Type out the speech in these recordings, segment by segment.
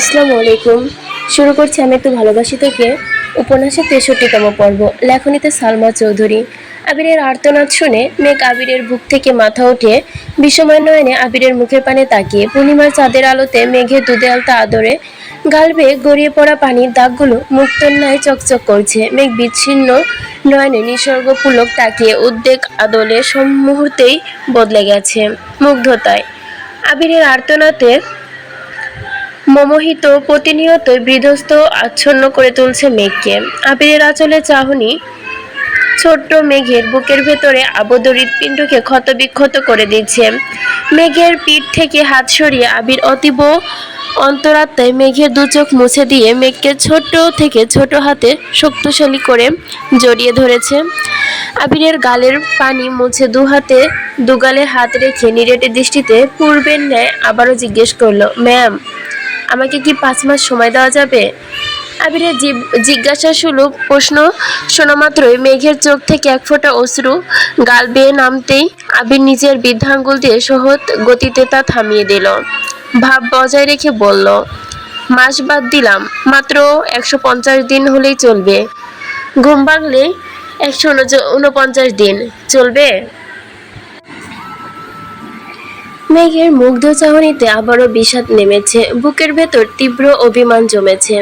আসসালামু আলাইকুম। শুরু করছি আমি একটু ভালোবাসি তোকে উপন্যাসের তেষট্টিতম পর্ব, লেখনীতে সালমা চৌধুরী। আবিরের আর্তনাদ শুনে মেঘ আবিরের বুক থেকে মাথা উঠে বিষময় নয়নে আবিরের মুখের পানে তাকিয়ে পূর্ণিমার চাঁদের আলোতে মেঘের দুধে আলতা আদরে গালবে গড়িয়ে পড়া পানির দাগগুলো মুক্তর ন্যায় চকচক করছে। মেঘ বিচ্ছিন্ন নয়নে নিসর্গ পুলক তাকিয়ে উদ্বেগ আদলে সব মুহূর্তেই বদলে গেছে মুগ্ধতায়। আবিরের আর্তনাতে মমোহিত প্রতিনিয়তই বিধ্বস্ত, আচ্ছন্ন করে তুলছে মেঘকে। আবিরের আঁচলে চাহনি, ছোট্ট মেঘের বুকের ভেতরে আবদ্ধ হৃৎপিণ্ডকে ক্ষতবিক্ষত করে দিচ্ছে। মেঘের পিঠ থেকে হাত সরিয়ে আবির অতীব অন্তরাত্মায় মেঘের দু চোখ মুছে দিয়ে মেঘকে ছোট্ট থেকে ছোট হাতে শক্তিশালী করে জড়িয়ে ধরেছে। আবিরের গালের পানি মুছে দু হাতে, দুগালে হাত রেখে নিরেটে দৃষ্টিতে পূর্বের ন্যায় আবারও জিজ্ঞেস করল, ম্যাম আমাকে কি পাঁচ মাস সময় দেওয়া যাবে? আবিরের জিজ্ঞাসা সুলভ প্রশ্ন শোনা মাত্রই মেঘের চোখ থেকে এক ফোঁটা অশ্রু গাল বেয়ে নামতেই আবির নিজের বৃদ্ধাঙ্গুল দিয়ে সহৎ গতিতে তা থামিয়ে দিল। ভাব বজায় রেখে বলল, মাস বাদ দিলাম, মাত্র একশো পঞ্চাশ দিন হলেই চলবে। ঘুম ভাঙলে একশো উনপঞ্চাশ দিন চলবে? মেঘের মুগ্ধ চাহনিতে আবারও বিষাদ নেমেছে। বুকের ভেতর তীব্র অভিমান জমেছে।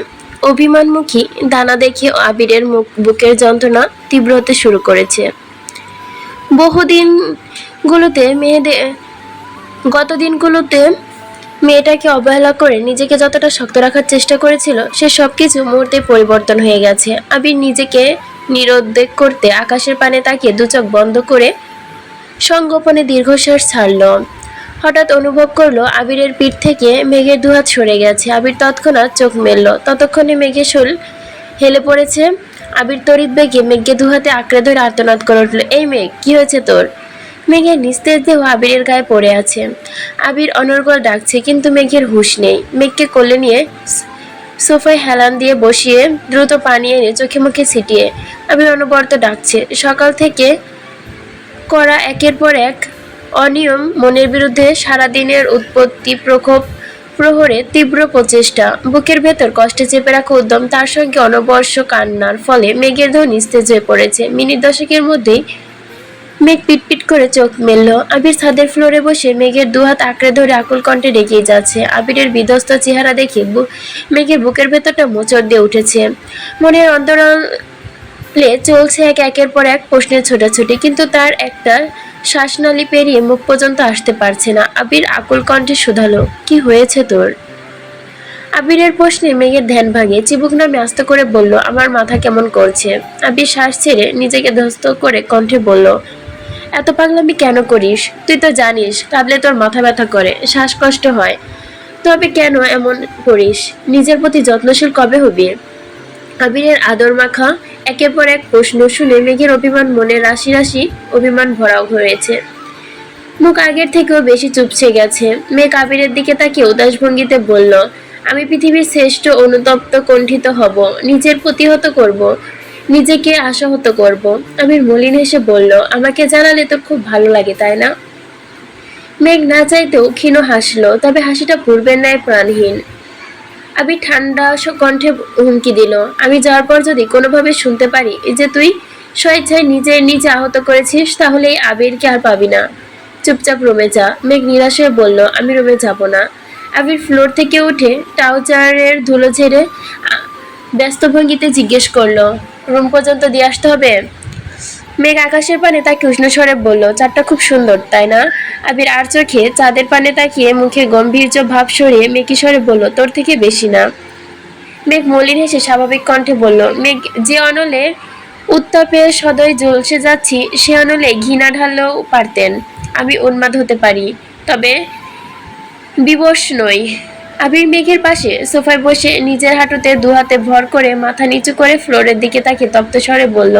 অভিমানমুখী দানা দেখে আবিরের মুখ, বুকের যন্ত্রণা তীব্র হতে শুরু করেছে। বহুদিন গুলোতে মেয়েদের গত দিনগুলোতে মেয়েটাকে অবহেলা করে নিজেকে যতটা শক্ত রাখার চেষ্টা করেছিল, সে সব কিছু মুহূর্তে পরিবর্তন হয়ে গেছে। আবির নিজেকে নিরুদ্বেগ করতে আকাশের পানে তাকিয়ে দু চোখ বন্ধ করে সংগোপনে দীর্ঘশ্বাস ছাড়ল। হঠাৎ অনুভব করল আবিরের পিঠ থেকে মেঘের দুহাত সরে গেছে। আবির তৎক্ষণাৎ চোখ মেলল। ততক্ষণে মেঘের শোল হেলে পড়েছে। আবির তড়িৎ বেগে মেঘকে দুহাতে আঁকড়ে ধরে আর্তনাদ করে উঠল। এই মেঘ, কি হয়েছে তোর? মেঘের নিস্তেজ দেহ আবিরের গায়ে পড়ে আছে। আবির অনর্গল ডাকছে, কিন্তু মেঘের হুঁশ নেই। মেঘকে কোলে নিয়ে সোফায় হেলান দিয়ে বসিয়ে দ্রুত পানি এনে চোখে মুখে ছিটিয়ে আবির অনবরত ডাকছে। সকাল থেকে করা একের পর এক অনিয়ম মনের বিরুদ্ধে সারাদিনের উৎপত্তি প্রকোপ প্রহরে তীব্র প্রচেষ্টা। বুকের ভেতর কষ্টে চেপে রাখা উদ্যম তার সঙ্গে অনবর্ষ কান্নার ফলে মেঘের ধন নিস্তেজ হয়ে পড়েছে। মিনিট দশকের মধ্যেই মেঘ পিটপিট করে চোখ মেলল। আবির ছাদের ফ্লোরে বসে মেঘের দুহাত আঁকড়ে ধরে আকুল কণ্ঠে ডেকে যাচ্ছে। আবিরের বিধ্বস্ত চেহারা দেখে মেঘের বুকের ভেতরটা মোচড় দিয়ে উঠেছে। মনের অন্তরালে চলছে এক একের পর এক প্রশ্নের ছোটাছুটি, কিন্তু তার একটা শ্বাসনালী পেরিয়ে মুখ পর্যন্ত আসতে পারছে না। আবির আকুল কণ্ঠে শুধালো, কি হয়েছে তোর? আবিরের প্রশ্নে মেঘের ধ্যান ভাঙে, চিবুক নামে আস্তে করে বলল, আমার মাথা কেমন করছে? আবির শ্বাস ছেড়ে নিজেকে ধ্বস্ত করে কণ্ঠে বলল, এত পাগলামি কেন করিস? তুই তো জানিস, কাঁদলে তোর মাথা ব্যথা করে, শ্বাসকষ্ট হয়। তবে কেন এমন করিস? নিজের প্রতি যত্নশীল কবে হবি? আবিরের আদর মাখা, একের পর এক প্রশ্ন শুনে মেঘের অভিমান মনে রাশি রাশি অভিমান ভরাও হয়েছে। মুখ আগের থেকেও বেশি চুপসে গেছে। মেঘ আবিরের দিকে তাকিয়ে উদাস ভঙ্গিতে বলল, আমি পৃথিবীর শ্রেষ্ঠ, অনুতপ্ত, কণ্ঠিত হব। নিজের প্রতিহত করব। নিজেকে আশাহত করব। আবির মলিন হেসে বলল, আমাকে জানালে তোর খুব ভালো লাগে, তাই না? মেঘ না চাইতেও ক্ষীণ হাসলো, তবে হাসিটা পূর্বের ন্যায় প্রাণহীন। আমি ঠান্ডা কণ্ঠে হুমকি দিল। আমি যাওয়ার পর যদি কোনোভাবে শুনতে পারি, এই যে তুই স্বেচ্ছায় নিজে নিজে আহত করেছিস, তাহলে এই আবিরকে আর পাবি না। চুপচাপ রুমে যা। মেঘ নিরাশ হয়ে বলল, আমি রুমে যাব না। আবির ফ্লোর থেকে উঠে টাউচারের ধুলো ঝেড়ে ব্যস্ত ভঙ্গিতে জিজ্ঞেস করল, রুম পর্যন্ত দিয়ে আসতে হবে? মেঘ আকাশের পানে তাকে উষ্ণ স্বরে বলল, চাঁদটা খুব সুন্দর, তাই না? আবির আর চোখে চাঁদের পানে তাকিয়ে মুখে গম্ভীর্য ভাব সরিয়ে মেকি স্বরে বলল, তোর থেকে বেশি না। মেঘ মলিন হেসে স্বাভাবিক কণ্ঠে বলল, মেঘ, যে অনলে উত্তাপে সদয় জ্বলসে যাচ্ছি, সে অনলে ঘৃণা ঢাললেও পারতেন। আমি উন্মাদ হতে পারি, তবে বিবশ নই। আবির মেঘের পাশে সোফায় বসে নিজের হাঁটুতে দু হাতে ভর করে মাথা নিচু করে ফ্লোরের দিকে তাকে তপ্ত স্বরে বলল,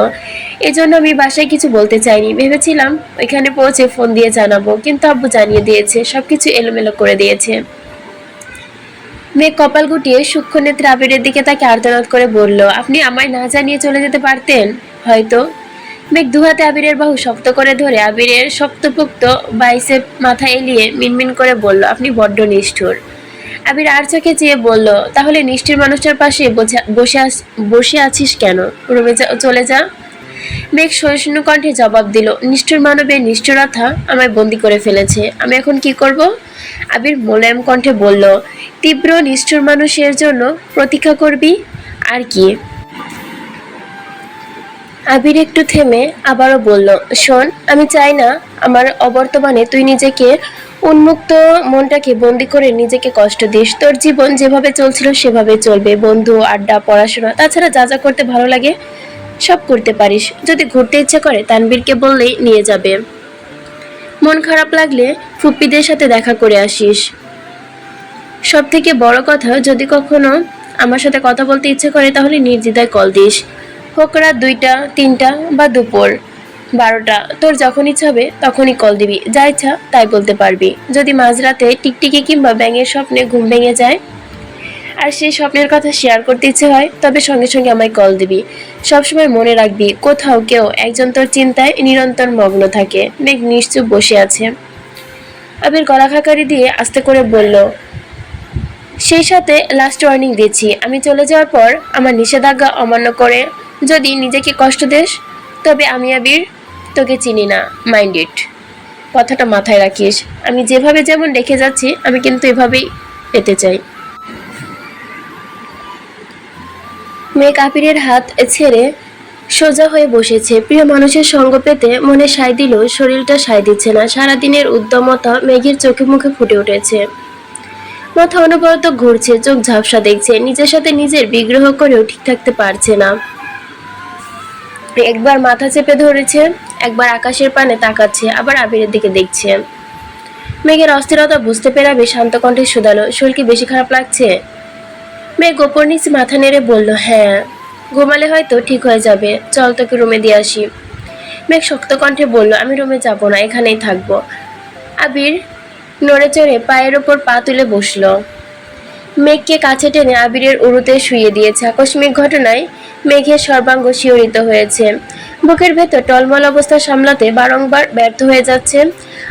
এজন্য আমি বাসায় কিছু বলতে চাইনি। ভেবেছিলাম ওইখানে পৌঁছে ফোন দিয়ে জানাব, কিন্তু আব্বু জানিয়ে দিয়েছে, সবকিছু এলোমেলো করে দিয়েছে। মেঘ কপাল গুটিয়ে সূক্ষ্ম নেত্রে আবিরের দিকে তাকে আর্তনাদ করে বলল, আপনি আমায় না জানিয়ে চলে যেতে পারতেন? হয়তো? মেঘ দুহাতে আবিরের বাহু শক্ত করে ধরে আবিরের শক্তপোক্ত বাইসেপ মাথা এলিয়ে মিনমিন করে বলল, আপনি বড্ড নিষ্ঠুর। আবির আর চোখে চেয়ে বলল, তাহলে নিষ্ঠুর মানুষটার পাশে বসে বসে আছিস কেন? রুমে চলে যা। মেঘ সহিষ্ণু কণ্ঠে জবাব দিল, নিষ্ঠুর মানবের নিষ্ঠুরতা আমায় বন্দি করে ফেলেছে। আমি এখন কি করব? আবির মোলায়েম কণ্ঠে বলল, তীব্র নিষ্ঠুর মানুষের জন্য প্রতীক্ষা করবি? আর কি? আবির একটু থেমে আবারও বলল, শোন, আমি চাই না আমার অবর্তমানে তুই নিজেকে উন্মুক্ত মনটাকে বন্দি করে নিজেকে কষ্ট দিস তোর জীবন যেভাবে চলছিল সেভাবে চলবে। বন্ধু, আড্ডা, পড়াশোনা, তাছাড়া যা যা করতে ভালো লাগে সব করতে পারিস। যদি ঘুরতে ইচ্ছা করে তানবীরকে বললেই নিয়ে যাবে। মন খারাপ লাগলে ফুপ্পিদের সাথে দেখা করে আসিস। সব থেকে বড় কথা, যদি কখনো আমার সাথে কথা বলতে ইচ্ছে করে, তাহলে নির্দ্বিধায় কল দিস। হোক রাত দুইটা, তিনটা বা দুপুর। বারোটা। তোর যখন ইচ্ছা হবে, তখনই কল দিবি। যা ইচ্ছা, তাই বলতে পারবি। যদি মাঝরাতে টিকটিকি কিংবা ব্যাঙের স্বপ্নে ঘুম ভেঙে যায়, আর সেই স্বপ্নের কথা শেয়ার করতে ইচ্ছে হয়, তবে সঙ্গে সঙ্গে আমায় কল দিবি। সবসময় মনে রাখবি, কোথাও কেউ একজন তোর চিন্তায় নিরন্তর মগ্ন থাকে। মেঘ নিশ্চুপ বসে আছে। আবির গলা খাকারি দিয়ে আস্তে করে বলল, সেই সাথে লাস্ট ওয়ার্নিং দিচ্ছি। আমি চলে যাওয়ার পর আমার নিষেধাজ্ঞা অমান্য করে যদি নিজেকে কষ্ট দেস, তবে আমি আবির তোকে চিনি না মাইন্ড ইট কথাটা মাথায় রাখিস। আমি যেভাবে যেমন রেখে যাচ্ছি, আমি কিন্তু এভাবেই পেতে চাই। মেয়ে কাপিরের হাত ছেড়ে সোজা হয়ে বসেছে। প্রিয় মানুষের সঙ্গ পেতে মনে সায় দিলেও শরীরটা সায় দিচ্ছে না। সারাদিনের উদ্যমতা মেঘের চোখে মুখে ফুটে উঠেছে। মাথা অনবরত ঘুরছে, চোখ ঝাপসা দেখছে। নিজের সাথে নিজের বিগ্রহ করেও ঠিক থাকতে পারছে না। একবার মাথা চেপে ধরেছে, একবার আকাশের পানে তাকাচ্ছে, আবার আবিরের দিকে দেখছে। মেঘের অস্থিরতা বুঝতে পেরাবে শান্ত কণ্ঠে শুধালো, শরীর কি বেশি খারাপ লাগছে? মেঘ গোপর নিচে মাথা নেড়ে বলল হ্যাঁ ঘুমালে হয়তো ঠিক হয়ে যাবে। চল তোকে রুমে দিয়ে আসি। মেঘ শক্ত কণ্ঠে বলল, আমি রুমে যাব না, এখানেই থাকব। আবির নড়ে চড়ে পায়ের ওপর পা তুলে বসল। মেঘকে কাছে টেনে আবিরের উড়ুতে শুয়ে দিয়েছে। আকস্মিক ঘটনায় মেঘের সর্বাঙ্গ শিহরিত হয়েছে। বুকের ভেতর টলমল অবস্থা সামলাতে বারংবার ব্যর্থ হয়ে যাচ্ছে।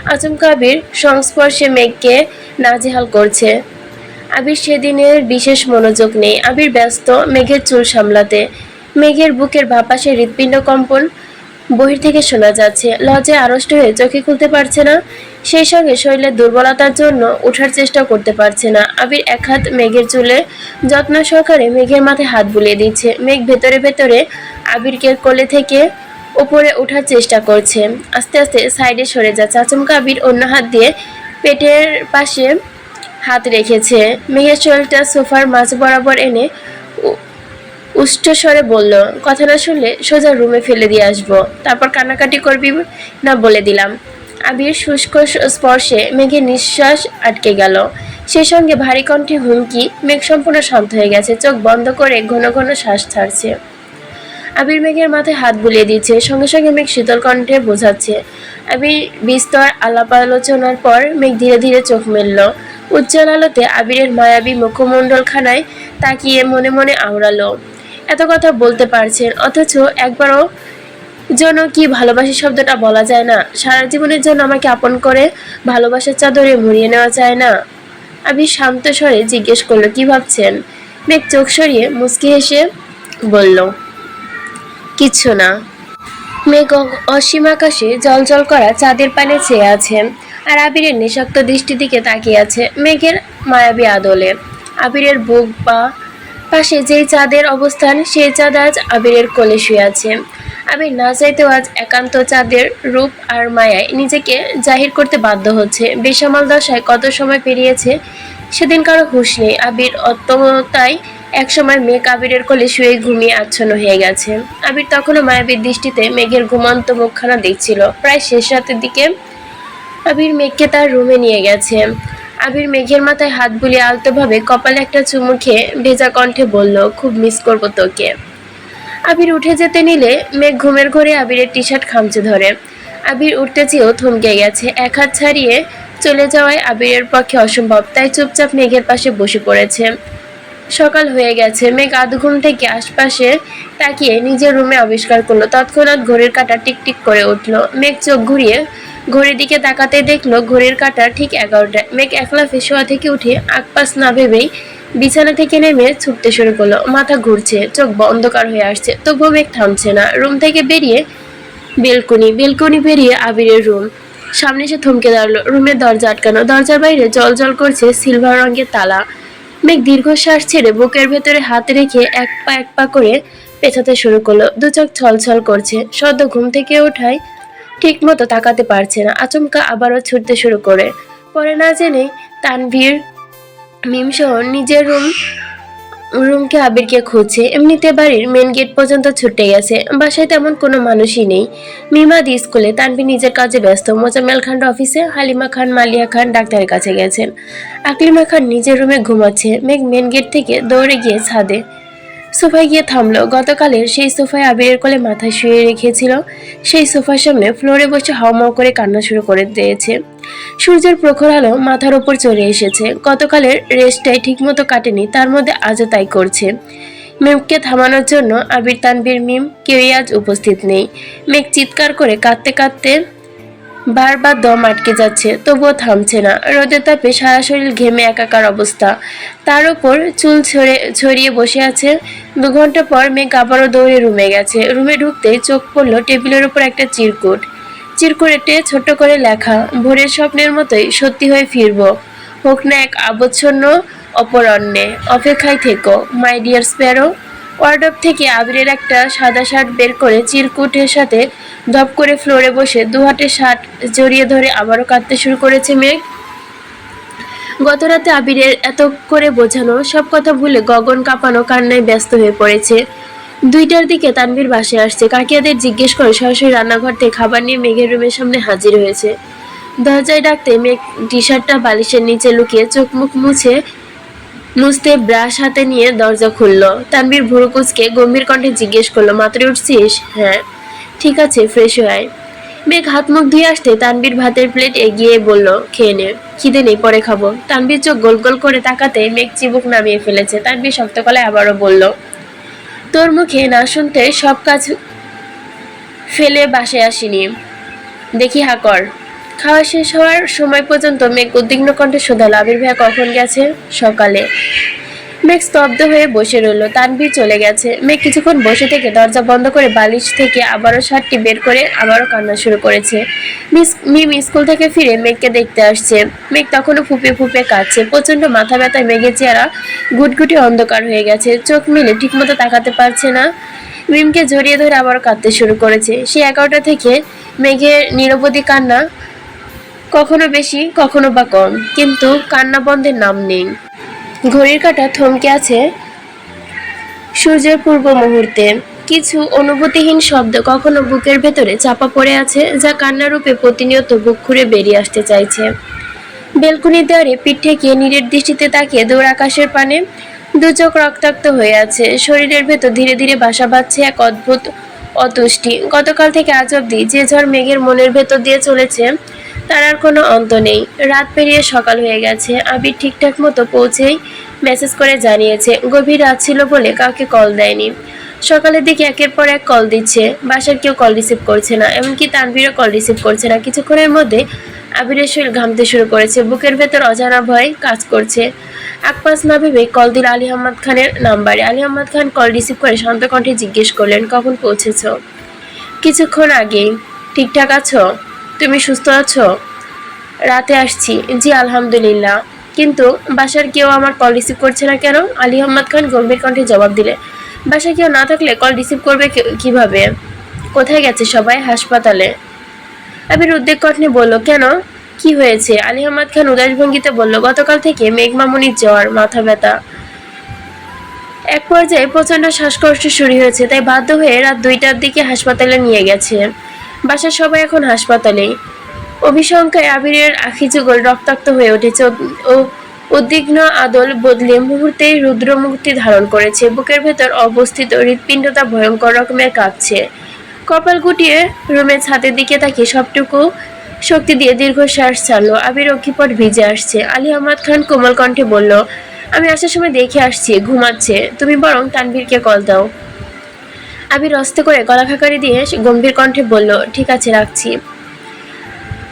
আচমকা আবির সংস্পর্শে মেঘকে নাজেহাল করছে। আবির সেদিনের বিশেষ মনোযোগ নেই। আবির ব্যস্ত মেঘের চুল সামলাতে। মেঘের বুকের বাপাসে হৃৎপিণ্ড কম্পন। বহির থেকে শোনা যাচ্ছে, লজ্জায় আড়ষ্ট হয়ে চোখে খুলতে পারছে না। সেই সঙ্গে শরীরের দুর্বলতার জন্য ওঠার চেষ্টা করতে পারছে না। আবির এক হাত মেঘের চুলে, যত্ন সহকারে মেঘের মাথায় হাত বুলিয়ে দিচ্ছে। মেঘ ভেতরে ভেতরে আবিরকে কোলে থেকে উপরে ওঠার চেষ্টা করছে। আস্তে আস্তে সাইডে সরে যাচ্ছে। আচমকা আবির অন্য হাত দিয়ে পেটের পাশে হাত রেখেছে। মেঘের শরীরটা সোফার মাঝ বরাবর এনে উষ্ঠস্বরে বলল, কথা না শুনলে সোজা রুমে ফেলে দিয়ে আসব। তারপর কান্নাকাটি করবি না বলে দিলাম। আবির শুষ্ক স্পর্শে মেঘের নিঃশ্বাস আটকে গেল। সেই সঙ্গে ভারী কণ্ঠে হুমকি, মেঘ সম্পূর্ণ শান্ত হয়ে গেছে, চোখ বন্ধ করে ঘন ঘন শ্বাস ছাড়ছে। আবির মেঘের মাথায় হাত বুলিয়ে দিচ্ছে, সঙ্গে সঙ্গে মেঘ শীতল কণ্ঠে বোঝাচ্ছে, আবির, বিস্তর আলাপ আলোচনার পর মেঘ ধীরে ধীরে চোখ মেলল। উজ্জ্বল আলোতে আবিরের মায়াবী মুখমণ্ডলখানায় তাকিয়ে মনে মনে আওড়ালো। এত কথা বলতে পারছেন অথচ একবারও জন্য কি ভালোবাসি শব্দটা বলা যায় না। সারা জীবনের জন্য আমাকে আপন করে ভালোবাসার চাদরে মুড়িয়ে নেওয়া যায় না। আমি শান্ত স্বরে জিজ্ঞেস করল, কি ভাবছেন? মেঘ চোখ সরিয়ে মুচকি হেসে বলল কিচ্ছু না। মেঘ অসীম আকাশে জল জল করা চাঁদের পানে চেয়ে আছে আর আবিরের নিঃশক্ত দৃষ্টির দিকে তাকিয়ে আছে। মেঘের মায়াবী আদলে। আবিরের বুক বা পাশে যেই চাঁদের অবস্থান, সেই চাঁদ আজ আবিরের কোলে শুয়ে আছে। আবির না চাইতেও আজ একান্ত চাঁদের রূপ আর মায়ায় নিজেকে জাহির করতে বাধ্য হচ্ছে। বেসামাল দশায় কত সময় পেরিয়েছে, সেদিন কারও হুঁশ নেই। আবির অত্যমতায় একসময় মেঘ আবিরের কোলে শুয়ে ঘুমিয়ে আচ্ছন্ন হয়ে গেছে। আবির তখনও মায়াবীর দৃষ্টিতে মেঘের ঘুমন্ত মুখখানা দেখছিল। প্রায় শেষ রাতের দিকে আবির মেঘকে তার রুমে নিয়ে গেছে। আবির মেঘের মাথায় হাত বুলিয়ে আলতোভাবে কপালে একটা চুমু খেয়ে ভেজা কণ্ঠে বলল, খুব মিস করব তোকে। আবির উঠে যেতে নিলে মেঘ ঘুমের ঘরে আবিরের টি শার্ট খামচে ধরে। আবির উঠতে চেয়েও থমকে গেছে, এক হাত ছাড়িয়ে চলে যাওয়ায় আবিরের পক্ষে অসম্ভব, তাই চুপচাপ মেঘের পাশে বসে পড়েছে। সকাল হয়ে গেছে, মেঘ আধ ঘুম থেকে আশপাশে তাকিয়ে নিজের রুমে আবিষ্কার করল। তৎক্ষণাৎ ঘড়ির কাঁটা টিকটিক করে উঠল। মেঘ চোখ ঘুরিয়ে ঘড়ির দিকে তাকাতে দেখল ঘড়ির কাঁটা ঠিক এগারোটায়। মেঘ একলা ফেসোয়া থেকে উঠে আকপাস না ভেবেই বিছানা থেকে নেমে ছুটতে শুরু করল। মাথা ঘুরছে, চোখ অন্ধকার হয়ে আসছে, তবুও মেঘ থামছে না। রুম থেকে বেরিয়ে বেলকনি বেলকনি পেরিয়ে আবিরের রুম। সামনে এসে থমকে দাঁড়াল। রুমের দরজা আটকানো। দরজার বাইরে জল জল করছে সিলভার রঙের তালা। মেঘ দীর্ঘশ্বাস ছেড়ে বুকের ভেতরে হাত রেখে এক পা এক পা করে পেছাতে শুরু করল। দু চোখ ছলছল করছে। সদ্য ঘুম থেকে ওঠায় ঠিক মতো তাকাতে পারছে না, আচমকা আবারও ছুটতে শুরু করে। পরে না জেনে তানভীর মিমসহ নিজের রুম, রুমকে আবিরকে খুঁজছে। এমনিতে বাড়ির মেন গেট পর্যন্ত ছুটে গেছে বাসায় তেমন কোনো মানুষই নেই। মিমাদি স্কুলে, তানভীর নিজের কাজে ব্যস্ত। মোজাম্মেল খান অফিসে হালিমা খান, মালিয়া খান ডাক্তারের কাছে গেছেন। আকলিমা খান নিজের রুমে ঘুমাচ্ছে। মেঘ মেন গেট থেকে দৌড়ে গিয়ে ছাদে সোফায় গিয়ে থামলো। গতকালের সেই সোফায় আবিরের কোলে মাথায় শুয়ে রেখেছিল। সেই সোফার সামনে ফ্লোরে বসে হাওমাও করে কান্না শুরু করে দিয়েছে। সূর্যের প্রখর আলো মাথার ওপর চলে এসেছে। গতকালের রেস্টটাই ঠিকমতো কাটেনি, তার মধ্যে আজও তাই করছে। মেঘকে থামানোর জন্য আবির তানবীর মিম, কেউই আজ উপস্থিত নেই। মেঘ চিৎকার করে কাঁদতে কাঁদতে বারবার দম আটকে যাচ্ছে, তবুও থামছে না। রোদের তাপে সারা শরীর ঘেমে একাকার অবস্থা। তার উপর চুল ছড়ে ছড়িয়ে বসে আছে দু ঘণ্টা পর মেঘ আবারও দৌড়ে রুমে গেছে। রুমে ঢুকতেই চোখ পড়ল টেবিলের উপর একটা চিরকুট। চিরকুটে ছোট্ট করে লেখা, ভোরের স্বপ্নের মতোই সত্যি হয়ে ফিরবো। হোক না এক আবচ্ছন্ন অপরণ্যে অপেক্ষায় থেকো, মাই ডিয়ার স্প্যারো। ওয়ার্ডব থেকে আবিরের একটা সাদা শার্ট বের করে চিরকুটের সাথে ধপ করে ফ্লোরে বসে দু হাতে শার্ট জড়িয়ে ধরে আবারও কাঁদতে শুরু করেছে মেঘ। গতরাতে আবিরের এত করে বোঝানো সব কথা ভুলে গগন কাঁপানো কান্নায় ব্যস্ত হয়ে পড়েছে। দুইটার দিকে তানভীর বাসে আসছে। কাকিয়াদের জিজ্ঞেস করে সরাসরি রান্নাঘর থেকে খাবার নিয়ে মেঘের রুমের সামনে হাজির হয়েছে। দরজায় ডাকতে মেঘ টি শার্টটা বালিশের নিচে লুকিয়ে চোখ মুখ মুছে মুছতে ব্রাশ হাতে নিয়ে দরজা খুললো। তানভীর ভুরু কুচকে গম্ভীর কণ্ঠে জিজ্ঞেস করল, মাত্র, উঠছিস? হ্যাঁ। ঠিক আছে, ফ্রেশ হয়ে মেঘ হাত মুখ ধুয়ে আসতে তানভীর ভাতের প্লেট এগিয়ে বলল, খেয়ে নে, খিদে নেই, পরে খাব। তানভীর চোখ গোল গোল করে তাকাতে মেঘ চিবুক নামিয়ে ফেলেছে। তানভীর শক্ত গলায় আবারও বলল, তোর মুখে না শুনতে সব কাজ ফেলে বাসে আসিনি। দেখি, হা, কর। খাওয়া শেষ হওয়ার সময় পর্যন্ত মেঘ উদ্বিগ্ন কণ্ঠে শোধালো, আবির ভাইয়া কখন গেছে? সকালে। মেঘ স্তব্ধ হয়ে বসে রইল, তানভীর চলে গেছে। মেঘ কিছুক্ষণ বসে থেকে দরজা বন্ধ করে বালিশ থেকে আবারও শার্টটি বের করে আবারও কান্না শুরু করেছে। মিস, মিম স্কুল থেকে ফিরে মেঘকে দেখতে আসছে। মেঘ তখনও ফুপে ফুপে কাঁদছে। প্রচণ্ড মাথা ব্যথায় মেঘের চেহারা গুটগুটি অন্ধকার হয়ে গেছে। চোখ মিলে ঠিকমতো তাকাতে পারছে না। মিমকে জড়িয়ে ধরে আবার কাঁদতে শুরু করেছে। সে এগারোটা থেকে মেঘের নিরবধি কান্না কখনো বেশি, কখনো বা কম। কিন্তু কান্না বন্ধের নাম নেই। ঘড়ির কাঁটা থমকে আছে সূর্যের পূর্ব মুহূর্তে। কিছু অনুভূতিহীন শব্দ কখনো বুকের ভেতরে চাপা পড়ে আছে, যা কান্নারূপে প্রতিনিয়ত বুক খুঁড়ে বেরিয়ে আসতে চাইছে। বেলকুনি দেওয়ারে পিঠ ঠেকিয়ে নীরের দৃষ্টিতে তাকিয়ে দৌড় আকাশের পানে দু চোখ রক্তাক্ত হয়ে আছে। শরীরের ভেতর ধীরে ধীরে বাসা বাঁধছে এক অদ্ভুত অতুষ্টি। গতকাল থেকে আজ অব্দি যে ঝড় মেঘের মনের ভেতর দিয়ে চলেছে তার আর কোনো অন্ত নেই। রাত পেরিয়ে সকাল হয়ে গেছে। আবির ঠিকঠাক মতো পৌঁছেই মেসেজ করে জানিয়েছে, গভীর রাত ছিল বলে কাউকে কল দেয়নি। সকালের দিকে একের পর এক কল দিচ্ছে। বাসার কেউ কল রিসিভ করছে না। এমনকি তানভীরও কল রিসিভ করছে না। কিছুক্ষণের মধ্যে আবিরের শরীর ঘামতে শুরু করেছে। বুকের ভেতর অজানা ভয় কাজ করছে। আকপাস না ভেবে কল দিল আলী আহমদ খানের নাম্বারে। আলী আহমদ খান কল রিসিভ করে শান্ত কণ্ঠে জিজ্ঞেস করলেন, কখন পৌঁছেছ? কিছুক্ষণ আগেই, ঠিকঠাক আছো? তুমি সুস্থ আছো? রাতে আসছি। জি, আলহামদুলিল্লাহ। কিন্তু বাসার কেউ আমার কল রিসিভ করছে না কেন? আলী আহমদ খান গম্ভীর কণ্ঠে জবাব দিলে, বাসায় কেউ না থাকলে কল রিসিভ করবে কীভাবে? কোথায় গেছে সবাই? হাসপাতালে। আবির উদ্বেগ কণ্ঠে বলল, কেন? কি হয়েছে? আলী আহমদ খান উদাস ভঙ্গিতে বলল, গতকাল থেকে মেঘমামুনির জ্বর, মাথা ব্যথা। এক পর্যায়ে প্রচণ্ড শ্বাসকষ্ট শুরু হয়েছে, তাই বাধ্য হয়ে রাত দুইটার দিকে হাসপাতালে নিয়ে গেছে। বাসার সবাই এখন হাসপাতালে। অভিশঙ্কায় আবিরের আখি যুগল রক্তাক্ত হয়ে উঠেছে ও- উদ্বিগ্ন আদল বদলে মুহূর্তেই রুদ্রমূর্তি ধারণ করেছে। বুকের ভেতর অবস্থিত হৃৎপিণ্ডটা ভয়ঙ্কর রকমের কাঁপছে। কপাল গুটিয়ে রুমের ছাদের দিকে তাকিয়ে সবটুকু শক্তি দিয়ে দীর্ঘশ্বাস ছাড়লো। আবির অক্ষিপট ভিজে আসছে। আলী আহমদ খান কোমল কণ্ঠে বলল, আমি আসার সময় দেখে আসছি, ঘুমাচ্ছে। তুমি বরং তানভীরকে কল দাও। আবির অস্তে করে গলা খাকারি দিয়ে গম্ভীর কণ্ঠে বলল, ঠিক আছে, রাখছি।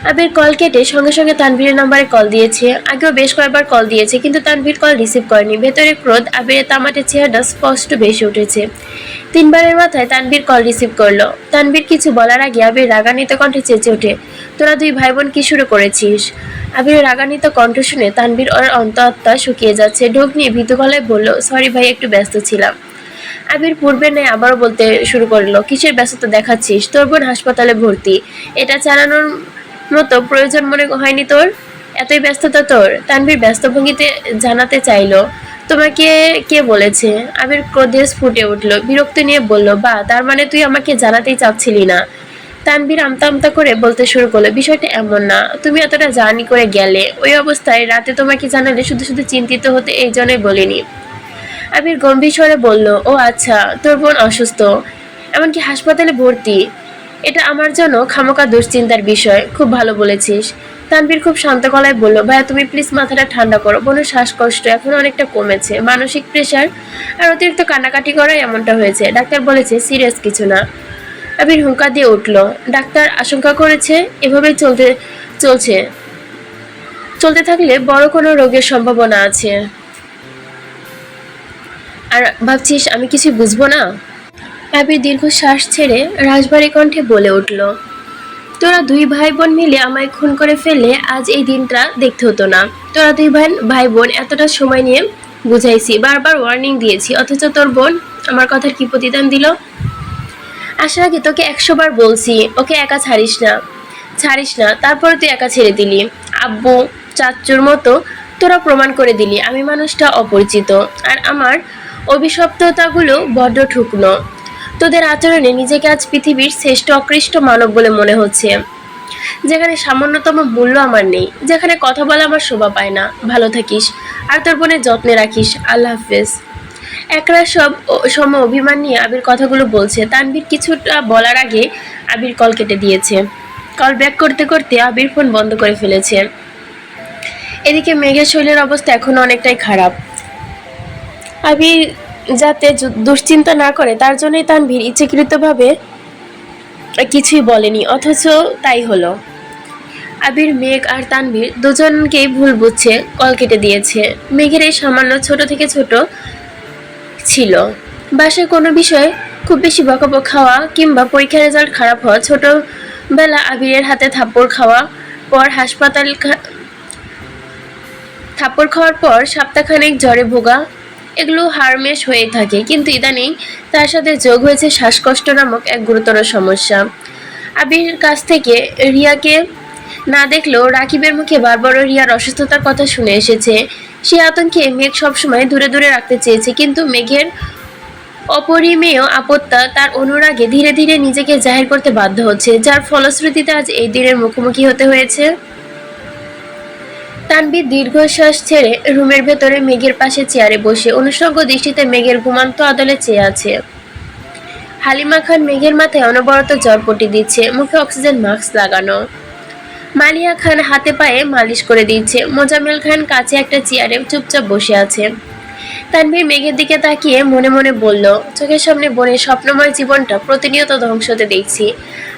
আবির কল কেটে সঙ্গে সঙ্গে তানভীরের নাম্বারে কল দিয়েছে। আগেও বেশ কয়েকবার কল দিয়েছে, কিন্তু তানভীর কল রিসিভ করেনি। ভেতরে ক্রোধ আবিরের তামাটে চেহারাটা স্পষ্ট বেশি উঠেছে। তিনবারের মাথায় তানভীর কল রিসিভ করল। তানভীর কিছু বলার আগে আবির রাগান্বিত কণ্ঠে চেঁচে ওঠে, তোরা দুই ভাই বোন কি শুরু করেছিস? আবির রাগান্বিত কণ্ঠ শুনে তানভীর ওর অন্ত অন্তঃআত্মা শুকিয়ে যাচ্ছে। ঢোক নিয়ে ভীতু গলায় বলল, সরি ভাই, একটু ব্যস্ত ছিলাম। আবির পূর্বে নেয় আবারও বলতে শুরু করল, কিসের ব্যস্ততা দেখাচ্ছিস? তোর বোন হাসপাতালে ভর্তি। এটা চালানোর মতো প্রয়োজন মনে হয়নি তোর? এতই ব্যস্ততা তোর? তানভীর ব্যস্ত ভঙ্গিতে জানাতে চাইলো, তোমাকে কে বলেছে? আবির ক্রোধে ফুটে উঠল, বিরক্তি নিয়ে বলল, বা, তার মানে তুই আমাকে জানাতেই চাচ্ছিলি না? তানভীর আমতা আমতা করে বলতে শুরু করল, বিষয়টা এমন না, তুমি এতটা জার্নি করে গেলে। ওই অবস্থায় রাতে তোমাকে জানালে শুধু শুধু চিন্তিত হতে এই জন্যই বলিনি। আবির গম্ভীর স্বরে বলল, ও আচ্ছা তোর বোন অসুস্থ। এমনকি হাসপাতালে ভর্তি। এটা আমার জন্য খামোকা দুশ্চিন্তার বিষয়, খুব ভালো বলেছিস। তানবীর খুব শান্ত গলায় বলল, ভাইয়া, তুমি প্লিজ মাথাটা ঠান্ডা করো। বোনের শ্বাসকষ্ট এখন অনেকটা কমেছে, মানসিক প্রেশার আর অতিরিক্ত কান্নাকাটি করাই এমনটা হয়েছে। ডাক্তার বলেছে সিরিয়াস কিছু না। আবির হুঙ্কা দিয়ে উঠল, ডাক্তার আশঙ্কা করেছে, এভাবেই চলতে, চলছে। চলতে থাকলে বড় কোনো রোগের সম্ভাবনা আছে। আর ভাবছিস আমি কিছু বুঝব না? আবির দীর্ঘ শ্বাস ছেড়ে রাজবাড়ি কণ্ঠে বলে উঠল, তোরা দুই ভাই বোন মিলে আমায় খুন করে ফেললে আজ এই দিনটা দেখতে হতো না। তোরা দুই ভাই ভাই বোন এতটা সময় নিয়ে বুঝাইছি, বারবার ওয়ার্নিং দিয়েছি, অথচ তোর বোন আমার কথার কি প্রতিদান দিল? আসার আগে তোকে একশো বার বলছি, ওকে একা ছাড়িস না ছাড়িস না, তারপরে তুই একা ছেড়ে দিলি। আব্বু চাচ্চুর মতো তোরা প্রমাণ করে দিলি, আমি মানুষটা অপরিচিত, আর আমার অভিশপ্ততাগুলো বড্ড ঠুকনো। তোদের আচরণে নিজেকে আজ পৃথিবীর শ্রেষ্ঠ অকৃষ্ট মানব বলে মনে হচ্ছে। যেখানে সামান্যতম মূল্য আমার নেই, যেখানে কথা বলা আমার শোভা পায় না। ভালো থাকিস, আর তোর বোনের যত্নে রাখিস। আল্লাহ হাফেজ। একরা সব সম অভিমান নিয়ে আবির কথাগুলো বলছে। তানভীর কিছুটা বলার আগে আবির কল কেটে দিয়েছে। কল ব্যাক করতে করতে আবির ফোন বন্ধ করে ফেলেছে। এদিকে মেঘের শৈলের অবস্থা এখনও অনেকটাই খারাপ। আবির যাতে দুশ্চিন্তা না করে, তার জন্যই তানভীর ইচ্ছাকৃতভাবে কিছুই বলেনি, অথচ তাই হলো। আবির, মেঘ আর তানভীর দুজনকেই ভুল বুঝছে, কল কেটে দিয়েছে। মেঘের এই সামান্য ছোট থেকে ছোট ছিল। বাসায় কোনো বিষয়ে খুব বেশি বকাবক খাওয়া কিংবা পরীক্ষার রেজাল্ট খারাপ হওয়া, ছোটবেলা আবিরের হাতে থাপ্পড় খাওয়া, পর হাসপাতাল থাপ্পড় খাওয়ার পর সপ্তাহখানেক জ্বরে ভোগা এগুলো হারমেশ হয়ে থাকে। কিন্তু ইদানিং তার সাথে যোগ হয়েছে শ্বাসকষ্ট নামক এক গুরুতর সমস্যা। আবির কাছ থেকে রিয়াকে না দেখলেও রাকিবের মুখে বারবারও রিয়ার অসুস্থতার কথা শুনে এসেছে। সে আতঙ্কে মেঘ সবসময় দূরে দূরে রাখতে চেয়েছে, কিন্তু মেঘের অপরিমেয় আপত্তা তার অনুরাগে ধীরে ধীরে নিজেকে জাহির করতে বাধ্য হচ্ছে, যার ফলশ্রুতিতে আজ এই দিনের মুখোমুখি হতে হয়েছে। তানবীর দীর্ঘশ্বাস ছেড়ে রুমের ভেতরে মেঘের পাশে চেয়ারে বসে অনুষঙ্গ দৃষ্টিতে মেঘের ঘুমান্ত আদলে চেয়ে আছে। হালিমা খান মেঘের মাথায় অনবরত জ্বরপটি দিচ্ছে, মুখে অক্সিজেন মাস্ক লাগানো। মালিয়া খান হাতে পায়ে মালিশ করে দিচ্ছে মোজামেল খান কাছে একটা চেয়ারে চুপচাপ বসে আছে। তানভীর মেঘের দিকে তাকিয়ে মনে মনে বলল, চোখের সামনে বোনের স্বপ্নময় জীবনটা প্রতিনিয়ত ধ্বংস হতে দেখছি।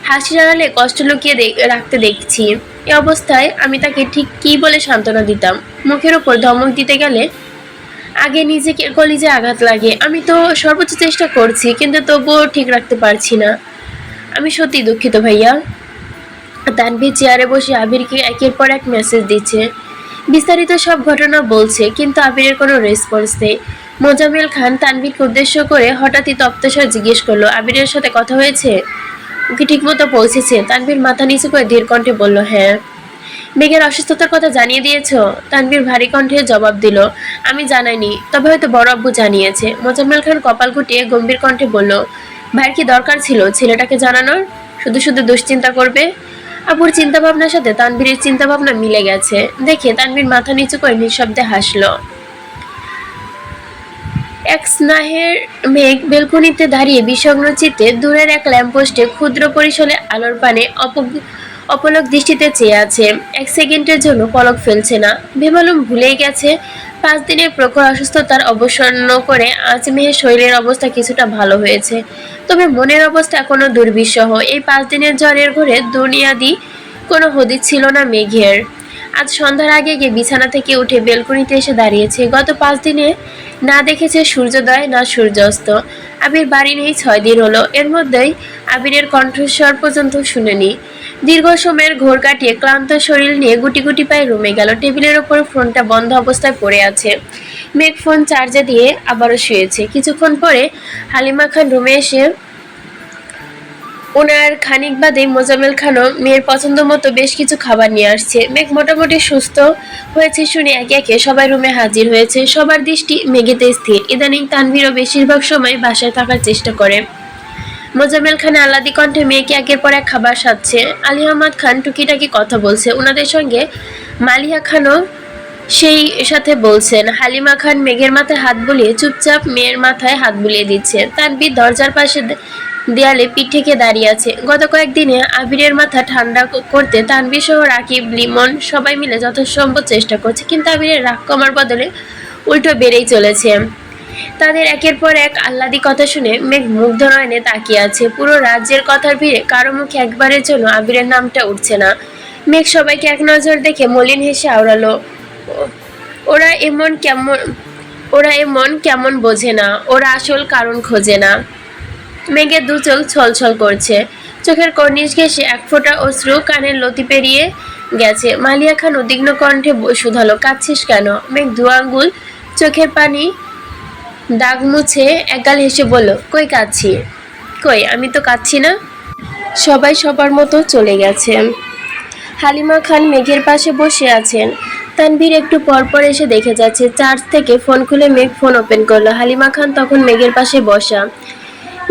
হাসি আড়ালে কষ্ট লুকিয়ে রাখতে দেখছি। এ অবস্থায় আমি তাকে ঠিক কী বলে সান্ত্বনা দিতাম? মুখের ওপর ধমক দিতে গেলে আগে নিজেকে কলিজে আঘাত লাগে। আমি তো সর্বোচ্চ চেষ্টা করছি, কিন্তু তবুও ঠিক রাখতে পারছি না। আমি সত্যি দুঃখিত ভাইয়া। তানভীর চেয়ারে বসে আবিরকে একের পর এক মেসেজ দিচ্ছে। বিস্তারিত সব ঘটনা বলছে, কিন্তু আবিরের কোনো রেসপন্স নেই। মোজামেল খান তানভীরকে উদ্দেশ্য করে হঠাৎই তপ্তস্বর জিজ্ঞেস করল, আবিরের সাথে কথা হয়েছে? ওকে ঠিকমতো পৌঁছেছে। তানভীর মাথা নিচু করে ধীর কণ্ঠে বলল হ্যাঁ। মেঘের অসুস্থতার কথা জানিয়ে দিয়েছ? তানভীর ভারী কণ্ঠে জবাব দিল, আমি জানাইনি, তবে হয়তো বড় আব্বু জানিয়েছে। মোজাম্মেল খান কপাল গুটিয়ে গম্ভীর কণ্ঠে বলল, ভাইয়ের কি দরকার ছিল ছেলেটাকে জানানোর? শুধু শুধু দুশ্চিন্তা করবে? আব্বুর চিন্তা ভাবনার সাথে তানভীরের চিন্তা ভাবনা মিলে গেছে। দেখে তানভীর মাথা নিচু করে নিঃশব্দে হাসলো। এক স্নাহের মেঘ বেলকনিতে দাঁড়িয়ে বিষগ্ন চিত্তে দূরের এক ল্যাম্পোস্টে ক্ষুদ্র পরিসরে আলোর পানে অপ- অপলক দৃষ্টিতে চেয়ে আছে। এক সেকেন্ডের জন্য পলক ফেলছে না। বেমালুম ভুলেই গেছে। পাঁচ দিনের প্রখর অসুস্থতার অবসন্ন করে আজ মেহের শরীরের অবস্থা কিছুটা ভালো হয়েছে। তবে মনের অবস্থা এখনও দুর্বিষহ। এই পাঁচ দিনের জ্বরের ঘরে দুনিয়াদি কোনো হদিস ছিল না মেঘের। আজ সন্ধ্যার আগে গিয়ে বিছানা থেকে উঠে বেলকনিতে এসে দাঁড়িয়েছে। গত পাঁচ দিনে না দেখেছে সূর্যোদয়, না সূর্যাস্ত। আবির বাড়ি নেই, ছয় দিন হলো। এর মধ্যেই আবিরের কণ্ঠস্বর পর্যন্ত শুনেনি। দীর্ঘ সময়ের ঘোর কাটিয়ে ক্লান্ত শরীর নিয়ে গুটি গুটি পায়ে রুমে গেল। টেবিলের ওপর ফোনটা বন্ধ অবস্থায় পড়ে আছে। মেঘ ফোন চার্জে দিয়ে আবারও শুয়েছে। কিছুক্ষণ পরে হালিমা খান রুমে এসে ওনার খানিক বাদে মোজামেল খানও মেয়ের পছন্দ মতো বেশ কিছু খাবার নিয়ে আসছে। মেঘ মোটামুটি সুস্থ হয়েছে শুনে একে একে সবাই রুমে হাজির হয়েছে। সবার দৃষ্টি মেঘেতে স্থির। ইদানিং তানভীরও বেশিরভাগ সময় বাসায় থাকার চেষ্টা করে। মোজামেল খান আল্লাদি কণ্ঠে মেয়েকে একের পর এক খাবার সাজছে। আলী আহমদ খান টুকিটাকি কথা বলছে। ওনাদের সঙ্গে মালিয়া খানও সেই সাথে বলছেন, হালিমা খান মেঘের মাথায় হাত বুলিয়ে চুপচাপ মেয়ের মাথায় হাত বুলিয়ে দিচ্ছে। তানবীর দরজার পাশে দেয়ালে পিঠ থেকে দাঁড়িয়ে আছে। গত কয়েকদিনে আবিরের মাথা ঠান্ডা করতে তানবীর সহ রাকিব, লিমন সবাই মিলে যথাসম্ভব চেষ্টা করছে, কিন্তু আবিরের রাগ কমার বদলে উল্টো বেড়েই চলেছে। তাদের একের পর এক আহ্লাদি কথা শুনে মেঘ মুগ্ধ নয়নে তাকিয়ে আছে। পুরো রাজ্যের কথার ভিড়ে কারও মুখে একবারের জন্য আবিরের নামটা উঠছে না। মেঘ সবাইকে এক নজর দেখে মলিন হেসে আওড়ালো, ওরা এমন কেমন, ওরা এমন কেমন বোঝে না, ওরা আসল কারণ খোঁজে না। মেঘের দু চোখ ছলছল করছে। চোখের কর্নিশ ঘেসে এক ফোঁটা অশ্রু কানের লতি পেরিয়ে গেছে। মালিয়া খান উদ্বিগ্ন কণ্ঠে শুধালো, কাঁদছিস কেন? মেঘ দু আঙ্গুল চোখের পানি দাগ মুছে একগাল হেসে বলল, কই কাঁদছি? কই, আমি তো কাঁদছি না? সবাই সবার মতো চলে গেছে। হালিমা খান মেঘের পাশে বসে আছেন। তানভীর একটু পরপর এসে দেখে যাচ্ছে চার্জ থেকে ফোন খুলে মেঘ ফোন ওপেন করল। হালিমা খান তখন মেঘের পাশে বসা।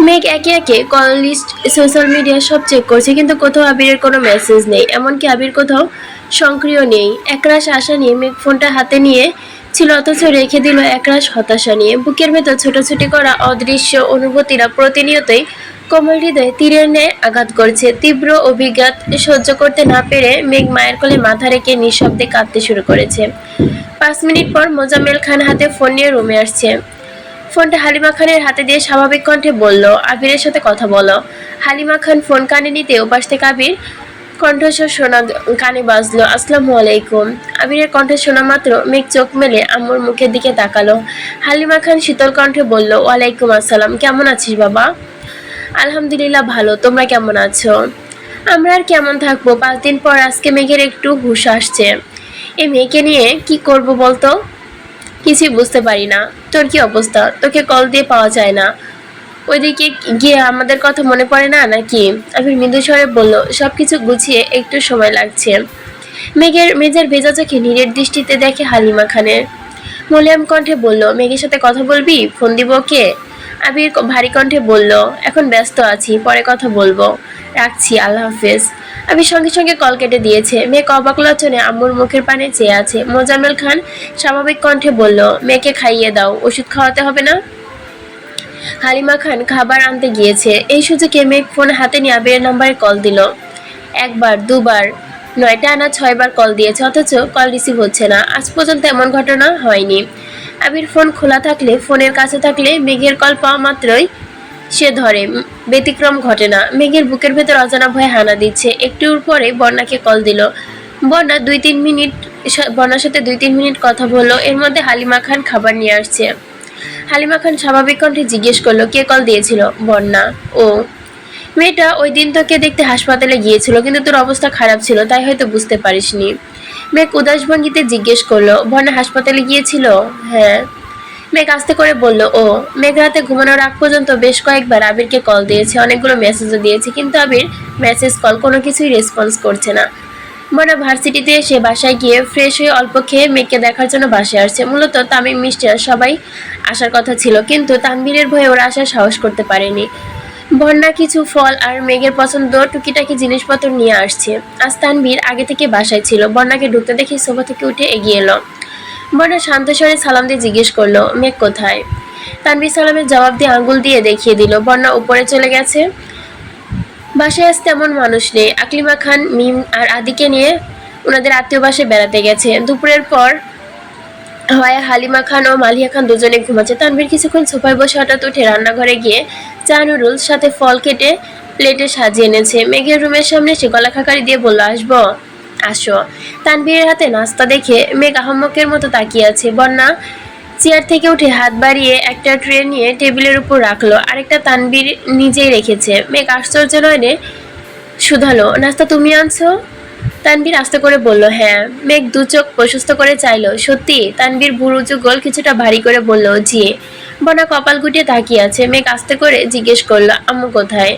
মেঘ একে একে কল লিস্ট সোশ্যাল মিডিয়া সব চেক করছে, কিন্তু কোথাও আবিরের কোনো মেসেজ নেই। এমনকি আবির কোথাও সক্রিয় নেই। একরাশ আশা নিয়ে মেঘ ফোনটা হাতে নিয়ে ছিল, অথচ রেখে দিল একরাশ হতাশা নিয়ে। বুকের ভেতর ছোটাছুটি করা অদৃশ্য অনুভূতিরা প্রতিনিয়তই কোমল হৃদয়ে তীরের ন্যায় আঘাত করছে। তীব্র অভিজ্ঞাত সহ্য করতে না পেরে মেঘ মায়ের কোলে মাথা রেখে নিঃশব্দে কাঁদতে শুরু করেছে। পাঁচ মিনিট পর মোজাম্মেল খান হাতে ফোন নিয়ে রুমে আসছে। ফোনটা হালিমা খানের হাতে দিয়ে স্বাভাবিক কণ্ঠে বলল, আবিরের সাথে কথা বলো। হালিমা খান ফোন কানে নিতে ওপাশ থেকে আবির কণ্ঠস্বর শোনা কানে বাজলো, আসসালামু আলাইকুম। আবিরের কণ্ঠ শোনা মাত্র মেঘ চোখ মেলে আম্মুর মুখের দিকে তাকালো। হালিমা খান শীতল কণ্ঠে বলল, ওয়ালাইকুম আসসালাম, কেমন আছিস বাবা? আলহামদুলিল্লাহ ভালো, তোমরা কেমন আছো? আমরা আর কেমন থাকব? পাঁচ দিন পর আজকে মেঘের একটু হুশ আসছে। এই মেয়েকে নিয়ে কি করব বলতো? কিছুই বুঝতে পারি না। তোর কি অবস্থা? তোকে কল দিয়ে পাওয়া যায় না। ওইদিকে গিয়ে আমাদের কথা মনে পড়ে না নাকি? আমি মৃদু স্বরে বলল সব কিছু গুছিয়ে একটু সময় লাগছে। মেঘের মেজের ভেজা চোখে নিরের দৃষ্টিতে দেখে হালিমা খানের। মলিয়াম কণ্ঠে বলল, মেঘের সাথে কথা বলবি? ফোন দিব কে আবির ভারী কণ্ঠে বলল, এখন ব্যস্ত আছি, পরে কথা বলব। রাখছি, আল্লাহ হাফেজ। আবির সঙ্গে সঙ্গে কল কেটে দিয়েছে। মেয়ে অবাক লচনে আম্মুর মুখের পানে চেয়ে আছে। মোজাম্মেল খান স্বাভাবিক কণ্ঠে বলল, মেয়েকে খাইয়ে দাও, ওষুধ খাওয়াতে হবে না? হালিমা খান খাবার আনতে গিয়েছে। এই সুযোগে মেঘ ফোন হাতে নিয়ে আবিরের নাম্বারে কল দিল। একবার, দুবার, নয়টা আনা ছয়বার কল দিয়েছে, অথচ কল রিসিভ হচ্ছে না। আজ পর্যন্ত এমন ঘটনা হয়নি। আবির ফোন খোলা থাকলে, ফোনের কাছে থাকলে মেঘের কল পাওয়া মাত্রই সে ধরে। ব্যতিক্রম ঘটে না মেঘের বুকের ভেতর অজানা ভয়ে হানা দিচ্ছে। একটুর পরে বন্যাকে কল দিল। বন্যা দুই তিন মিনিট বন্যার সাথে দুই তিন মিনিট কথা বলল। এর মধ্যে হালিমা খান খাবার নিয়ে আসছে। হালিমা খান স্বাভাবিক কণ্ঠে জিজ্ঞেস করল, কে কল দিয়েছিল? বন্যা ও। মেয়েটা ওই দিন তোকে দেখতে হাসপাতালে গিয়েছিল, কিন্তু তোর অবস্থা খারাপ ছিল, তাই হয়তো বুঝতে পারিসনি। মেঘ উদাস ভঙ্গিতে জিজ্ঞেস করল বন্যা হাসপাতালে গিয়েছিল? হ্যাঁ। মেঘ আস্তে করে বলল, ও, মেঘ রাতে ঘুমানোর আগ পর্যন্ত বেশ কয়েকবার আবিরকে কল দিয়েছে, অনেকগুলো মেসেজও দিয়েছে, কিন্তু আবির মেসেজ কল কোনো কিছুই রেসপন্স করছে না। মনে ভার্সিটিতে এসে বাসায় গিয়ে ফ্রেশ হয়ে অল্প খেয়ে মেয়েকে দেখার জন্য বাসায় আসছে। মূলত তামিম মিষ্টিরা সবাই আসার কথা ছিল, কিন্তু তানভীরের ভয়ে ওরা আসার সাহস করতে পারেনি। বন্যা কিছু ফল আর মেঘের পছন্দ টুকিটাকি জিনিসপত্র নিয়ে আসছে। আজ তানবীর আগে থেকে বাসায় ছিল। বন্যাকে ঢুকতে দেখে সোফা থেকে উঠে এগিয়ে এলো। বন্যা শান্ত স্বরে সালাম দিয়ে জিজ্ঞেস করল, মেঘ কোথায়? তানবীর সালামের জবাব দিয়ে আঙ্গুল দিয়ে দেখিয়ে দিল, বন্যা উপরে চলে গেছে। বাসায় আজ তেমন মানুষ নেই। আকলিমা খান, মিম আর আদিকে নিয়ে ওনাদের আত্মীয় বাসায় বেড়াতে গেছে। দুপুরের পর হয় হালিমা খান ও মালিয়া খান দুজনে ঘুমাচ্ছে। তানভীর কিছুক্ষণ সোফায় বসে হঠাৎ উঠে রান্নাঘরে গিয়ে চা নুডলস সাথে ফল কেটে প্লেটে সাজিয়ে এনেছে। মেঘের রুমের সামনে সে গলা খাকারি দিয়ে বলল, আসব, আসো। তানবীরের হাতে নাস্তা দেখে মেঘ আহম্মকের মতো তাকিয়ে আছে। বন্যা চেয়ার থেকে উঠে হাত বাড়িয়ে একটা ট্রে নিয়ে টেবিলের উপর রাখল। আরেকটা তানবীর নিজেই রেখেছে। মেঘ আশ্চর্য নয়নে শুধালো নাস্তা তুমি আনছো? তানবীর আস্তে করে বলল হ্যাঁ মেঘ দু চোখ প্রশস্ত করে চাইলো। সত্যি তানবীর বুড়ো গোল কিছুটা ভারী করে বলল, জি। বনা কপাল গুটিয়ে তাকিয়ে আছে। মেঘ আস্তে করে জিজ্ঞেস করল, আম্মু কোথায়?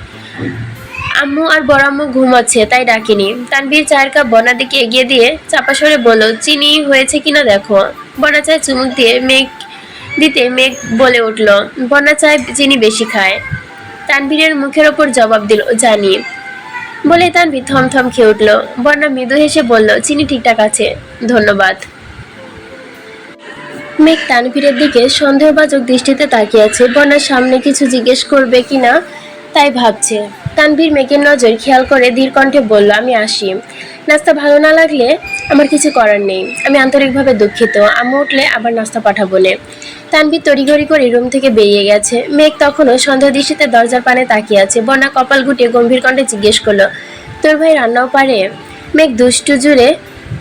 আম্মু আর বড় আম্মু ঘুমাচ্ছে, তাই ডাকিনি। তানবীর চায়ের কাপ বনার দিকে এগিয়ে দিয়ে চাপা সরে বলল, চিনি হয়েছে কিনা দেখো? বনা চায় চুমুক দিয়ে মেঘ দিতে মেঘ বলে উঠল, বনা চায় চিনি বেশি খায়। তানবীরের মুখের ওপর জবাব দিল, জানি। বলে তানভি থমথম খেয়ে উঠল। বন্যা মৃদু হেসে বলল, চিনি ঠিকঠাক আছে, ধন্যবাদ। মেঘ তানভীরের দিকে সন্দেহবাচক দৃষ্টিতে তাকিয়ে আছে। সামনে কিছু জিজ্ঞেস করবে কিনা তাই ভাবছে। তানভীর মেঘের নজর খেয়াল করে ধীর কণ্ঠে বলল, আমি আসি। নাস্তা ভালো না লাগলে আমার কিছু করার নেই। আমি আন্তরিকভাবে দুঃখিত। আম্মু উঠলে আবার নাস্তা পাঠাবো নে। তানভীর তড়িঘড়ি করে রুম থেকে বেরিয়ে গেছে। মেঘ তখনও সন্ধ্যা দৃষ্টিতে দরজার পানে তাকিয়ে আছে। বন্যা কপাল গুটিয়ে গম্ভীর কণ্ঠে জিজ্ঞেস করল, তোর ভাই রান্নাও পারে? মেঘ দুষ্টু জুড়ে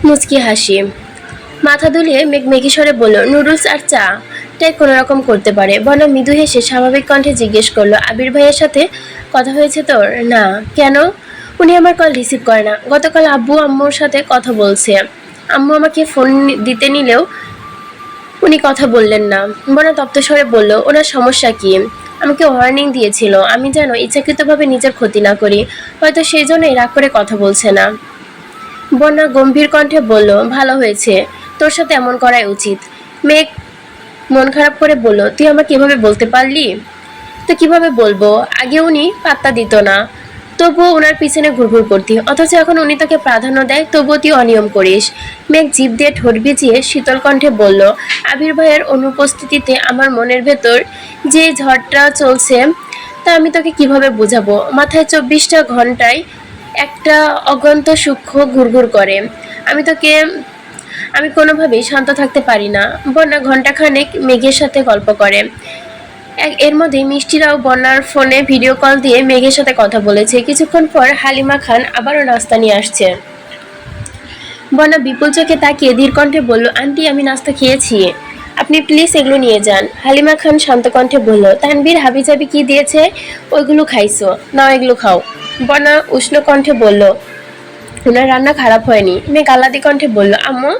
মুচকি হাসি। মাথা দুলিয়ে মেঘ মেঘিস্বরে বলল, নুডলস আর চা? টাই কোনো রকম করতে পারে। বনা মৃদু হেসে স্বাভাবিক কণ্ঠে জিজ্ঞেস করল, আবির ভাইয়ের সাথে কথা হয়েছে তোর? না। কেন? উনি আমার কল রিসিভ করে না। গতকাল আব্বু আম্মুর সাথে কথা বলছে। আম্মু আমাকে ফোন দিতে নিলেও উনি কথা বললেন না। বনা তপ্ত স্বরে বলল, ওনার সমস্যা কি? আমাকে ওয়ার্নিং দিয়েছিল, আমি যেন ইচ্ছাকৃতভাবে নিজের ক্ষতি না করি। হয়তো সেই জন্যই রাগ করে কথা বলছে না। বন্যা গম্ভীর কণ্ঠে বলল, ভালো হয়েছে। তোর সাথে এমন করাই উচিত। মেঘ মন খারাপ করে বলল, তুই আমাকে এভাবে বলতে পারলি? তো কীভাবে বলব? আগে উনি পাত্তা দিত না। তবুও ওনার পিছনে ঘুরঘুর করতি। অথচ এখন উনি তোকে প্রাধান্য দেয়, তবুও তুই অনিয়ম করিস। মেঘ জিভ দিয়ে ঠোঁট ভিজিয়ে শীতল কণ্ঠে বলল, আবির ভাইয়ের অনুপস্থিতিতে আমার মনের ভেতর যে ঝড়টা চলছে, তা আমি তোকে কীভাবে বোঝাবো? মাথায় চব্বিশটা ঘন্টায় একটা অগন্ত সূক্ষ্ম ঘুরঘুর করে। আমি তোকে আমি কোনোভাবেই শান্ত থাকতে পারি না। বন্যা ঘন্টাখানেক মেঘের সাথে গল্প করে। এর মধ্যে মিষ্টিরাও বন্যার ফোনে ভিডিও কল দিয়ে মেঘের সাথে কথা বলেছে। কিছুক্ষণ পর হালিমা খান আবারও নাস্তা নিয়ে আসছে। বন্যা বিপুল চোখে তাকিয়ে ধীর কণ্ঠে বলল, আন্টি, আমি নাস্তা খেয়েছি। আপনি প্লিজ এগুলো নিয়ে যান। হালিমা খান শান্ত কণ্ঠে বলল তানবীর হাবিজাবি কি দিয়েছে? ওইগুলো খাইছো। নাও এগুলো খাও। বন্যা উষ্ণ কণ্ঠে বলল ওনার রান্না খারাপ হয়নি। মেয়ে গালাদি কণ্ঠে বলল, আম্মু,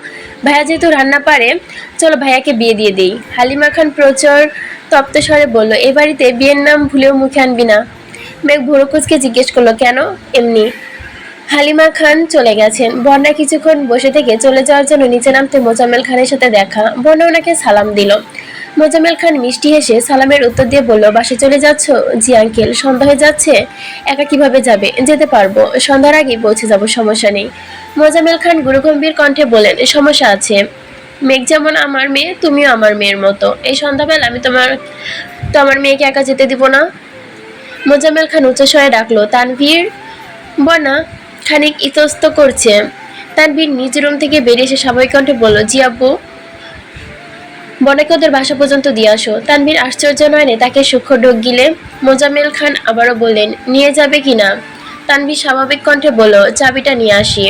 ভাইয়া যেহেতু রান্না পারে, চলো ভাইয়াকে বিয়ে দিয়ে দিই। হালিমা খান প্রচুর তপ্ত স্বরে বলল, এ বাড়িতে বিয়ের নাম ভুলেও মুখে আনবি না। মেঘ ভুরুকুচকে জিজ্ঞেস করল, কেন? এমনি। হালিমা খান চলে গেছেন। বন্যা কিছুক্ষণ বসে থেকে চলে যাওয়ার জন্য নিচে নামতে মোজাম্মেল খানের সাথে দেখা। বন্যা ওনাকে সালাম দিল। মোজাম্মেল খান মিষ্টি হেসে সালামের উত্তর দিয়ে বলল বাসে চলে যাচ্ছ? জি আঙ্কেল সন্ধ্যা হয়ে যাচ্ছে। একা কীভাবে যাবে? যেতে পারব। সন্ধ্যার আগে পৌঁছে যাব, সমস্যা নেই। মোজামেল খান গুরুগম্ভীর কণ্ঠে বলেন সমস্যা আছে। মেঘ যেমন আমার মেয়ে, তুমিও আমার মেয়ের মতো। এই সন্ধ্যাবেলা আমি তোমার তো আমার মেয়েকে একা যেতে দিব না? মোজামেল খান উচ্চস্বরে ডাকলো, তানভীর বনা খানিক ইতস্ত করছে। তানভীর নিজ রুম থেকে বেরিয়ে এসে স্বাভাবিক কণ্ঠে বলল, জি আব্বু। বনাকে ওদের বাসা পর্যন্ত দিয়ে আসো। তানভীর আশ্চর্য নয়নে তাকে সূক্ষ্ম ডোক গিলে মোজামেল খান আবারও বললেন, নিয়ে যাবে কিনা তানভীর স্বাভাবিক কণ্ঠে বলল, চাবিটা নিয়ে আসি।